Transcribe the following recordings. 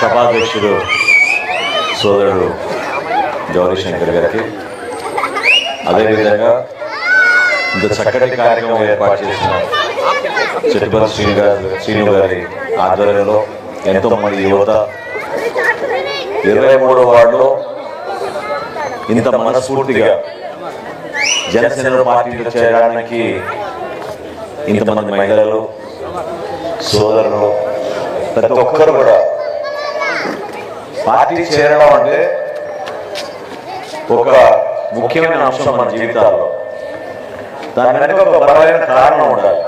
సభాధ్యక్షుడు సోదరుడు గౌరీశంకర్ గారికి. అదేవిధంగా ఇంత చక్కటి కార్యక్రమం ఏర్పాటు చేసిన చెట్టుపల్లి శ్రీను గారు శ్రీను గారి ఆధ్వర్యంలో ఎంతోమంది యువత ఇరవై మూడో వార్డులో ఇంత మనస్ఫూర్తిగా జనసేన పార్టీలో చేరడానికి ఇంతమంది మహిళలు సోదరులు ప్రతి ఒక్కరు కూడా పార్టీ చేరడం అంటే ఒక ముఖ్యమైన అంశం మన జీవితాల్లో. దాని వెనక ఒక బలమైన కారణం ఉండాలి.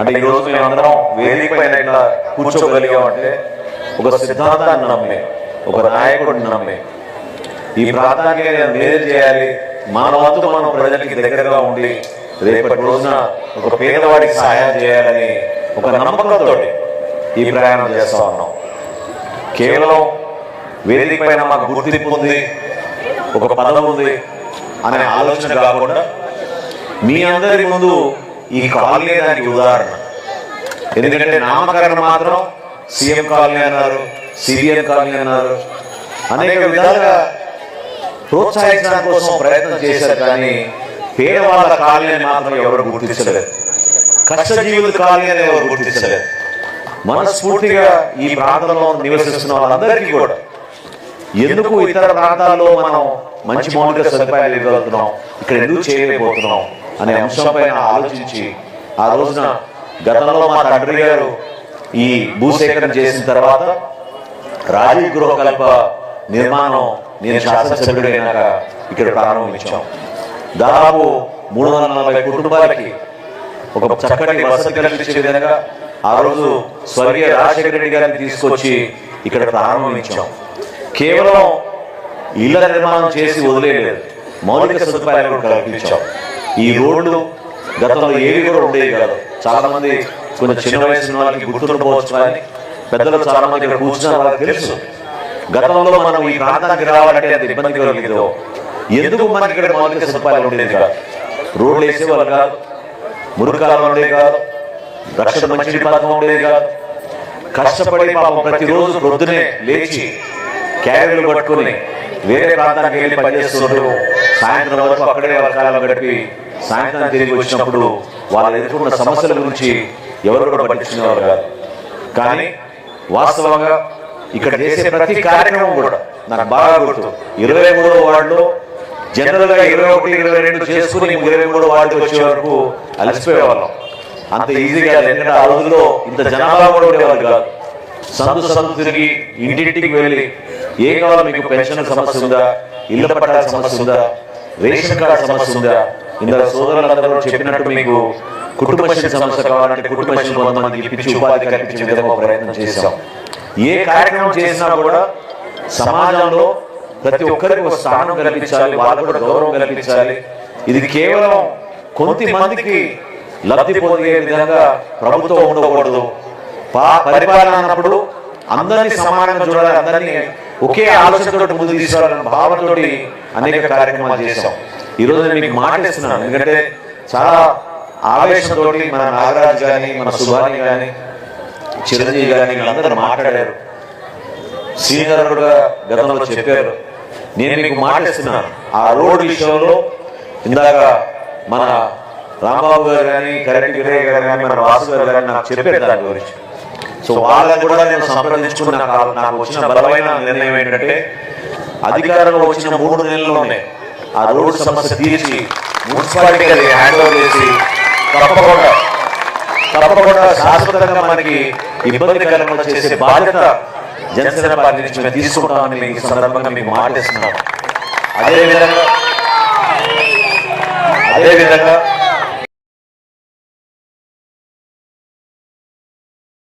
అంటే ఈ రోజు మేమందరం వేదిక పైన ఇట్లా కూర్చోగలిగామంటే ఒక సిద్ధాంతాన్ని నమ్మే ఒక నాయకుడిని నమ్మే. ఈ ప్రాంతానికి నేను మేలు చేయాలి మన వంతు మనం ప్రజలకి దగ్గరగా ఉండి రేపటి రోజున ఒక పేదవాడికి సహాయం చేయాలని ఒక నమ్మకంతో ఈ ప్రయాణం చేస్తా ఉన్నాం. కేవలం వేదిక పైన మాకు గుర్తింపు ఉంది ఒక పదవి ఉంది అనే ఆలోచన కాకుండా మీ అందరి ముందు ఈ కాలనీ దానికి ఉదాహరణ. ఎందుకంటే నామకరణం మాత్రం సీఎం కాలనీ అన్నారు సిబిఎం కాలనీ అన్నారు. అనేక విధాలుగా ప్రోత్సహించడం కోసం ప్రయత్నం చేశారు కానీ పేదవాళ్ళ కాలనీ మాత్రం ఎవరు గుర్తించలేదు. కష్టజీవుల కాలనీ అని ఎవరు గుర్తించలేదు. మనస్ఫూర్తిగా ఈ ప్రాంతంలో నివసిస్తున్న వాళ్ళందరికీ కూడా ఎందుకు ఇతర ప్రాంతాల్లో మనం మంచి మౌలిక సదుపాయాలు ఇవ్వగలుగుతున్నాం ఇక్కడ ఎందుకు చేయలేకపోతున్నాం? అనే అంశంపైన ఆలోచించి ఆ రోజున గతంలో మా తండ్రి గారు ఈ భూసేకరణ చేసిన తర్వాత రాజీవ్ గృహకల్ప నిర్మాణం నేను శాసనసభ్యుడైనాక ఇక్కడ ప్రారంభించాం. దాదాపు మూడు వందల నలభై కుటుంబాలకి ఒక చక్కటి వసతి కల్పించే విధంగా ఆ రోజు స్వర్గీయ రాజశేఖర రెడ్డి గారిని తీసుకొచ్చి ఇక్కడ ప్రారంభించాం. కేవలం ఇళ్ళ నిర్మాణం చేసి వదిలేదు మౌలిక సదుపాయాలు కూడా కల్పించాం. ఈ రోడ్లు గతంలో ఏవి కూడా ఉండేవి కాదు. చాలా మంది కొంచెం చిన్న వయసు వాళ్ళకి గుర్తుండకపోవచ్చు కానీ పెద్దలు చాలా మంది ఇక్కడ కూర్చున్న వాళ్ళకి తెలుసు. గతంలో మనం ఈ ప్రాంతానికి రావాలంటే అది ఇబ్బంది కలిగిందో ఎందుకు మనకి ఇక్కడ మౌలిక సదుపాయాలు ఉండేది కాదు? రోడ్లు వేసేవాళ్ళు కాదు. మురుకాలం ఉండేవి కాదు. రక్షణ మంచి పథకం ఉండేది కాదు. కష్టపడి పాపం ప్రతిరోజు ప్రొద్దునే లేచి క్యారీలు పట్టుకుని వేరే ప్రాంతానికి వెళ్ళి పనిచేస్తున్నప్పుడు సాయంత్రం వరకు అక్కడే వాళ్ళ గడిపి సాయంత్రం తిరిగి వచ్చినప్పుడు వాళ్ళు ఎదుర్కొన్న సమస్యల గురించి ఎవరు కూడా పట్టించుకునేవారు కాదు. కానీ వాస్తవంగా ఇక్కడ చేసే ప్రతి కార్యక్రమం కూడా నాకు బాగా గుర్తు. ఇరవై మూడో వార్డులో జనరల్గా ఇరవై ఒకటి ఇరవై రెండు చేసుకుని ఇరవై మూడో వార్డు వచ్చే వరకు అలసిపోయేవాళ్ళం. అంత ఈజీగా ఎందుకంటే ఆ రోజుల్లో ఇంత జనాభా కూడా ఉండేవారు కాదు. సందు సందు తిరిగి ఇంటింటికి వెళ్ళి ఏ కావాలో మీకు పెన్షన్ సమస్య ఉందా? ఇళ్ళ పట్టాల సమస్య ఉందా? రేషన్ కార్డు సమస్య ఉందా? ఇందులో సోదరులందరూ చెప్పినట్టు మీకు కుటుంబ శ్రీ సమస్య కావాలంటే కుటుంబ శ్రీ కొంతమంది ఇప్పించి ఉపాధి కల్పించే విధంగా ప్రయత్నం చేశాం. ఏ కార్యక్రమం చేసినా కూడా సమాజంలో ప్రతి ఒక్కరికి ఒక స్థానం కల్పించాలి వాళ్ళు కూడా గౌరవం కల్పించాలి. ఇది కేవలం కొంతమందికి లబ్ధి పొందే విధంగా ప్రభుత్వం ఉండకూడదు. పరిపాలన అన్నప్పుడు అందరినీ సమానంగా చూడాలి అందరినీ ఒకే ఆలోచనతో ముందు తీసుకోవాలని భావనతో అనేక కార్యక్రమాలు చేశాం. ఈ రోజు నేను మీకు మాట్లాడుతున్నాను ఎందుకంటే చాలా ఆవేశంతో మన నాగరాజు కానీ మన సుభాని కానీ చిరంజీవి గారిని వీళ్ళందరూ మాట్లాడారు. సీనియర్ కూడా గతంలో చెప్పారు. నేను మీకు మాట్లాడుతున్నాను ఆ రోడ్డు విషయంలో ఇందాక మన రాంబాబు గారు కానీ కరెంట్ గారు కానీ మన వాసు గారు కానీ నాకు చెప్పారు దాని గురించి. సో వాళ్ళని కూడా నేను సంప్రదించుకున్న నాకు వచ్చిన బలమైన నిర్ణయం ఏంటంటే అధికారంలో వచ్చిన మూడు నెలల్లోనే ఆ రోడ్డు సమస్య తీర్చి మున్సిపాలిటీకి అది హ్యాండ్ ఓవర్ చేసి తప్పకుండా తప్పకుండా శాశ్వతంగా మనకి ఇబ్బందికరంగా చేసే బాధ్యత జనసేన పార్టీ నుంచి మేము తీసుకుంటామని మీకు ఈ సందర్భంగా మీకు మాటిస్తున్నాం అదేవిధంగా అదేవిధంగా